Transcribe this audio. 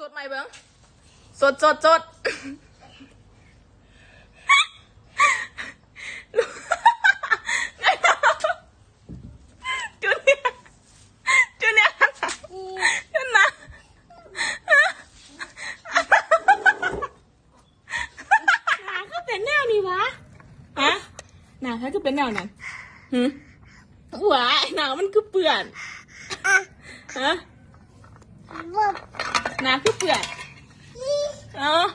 สดไหม่เบิ้งสดสดสดจูเนียร์จูเนียร์ขึ้นนะหนาก็เป็นแนวนี้วะฮะหนาเขาก็เป็นแนวนั้นหืมหวาหนามันคือเปื่อนฮะห นาคือเปื่อยเออ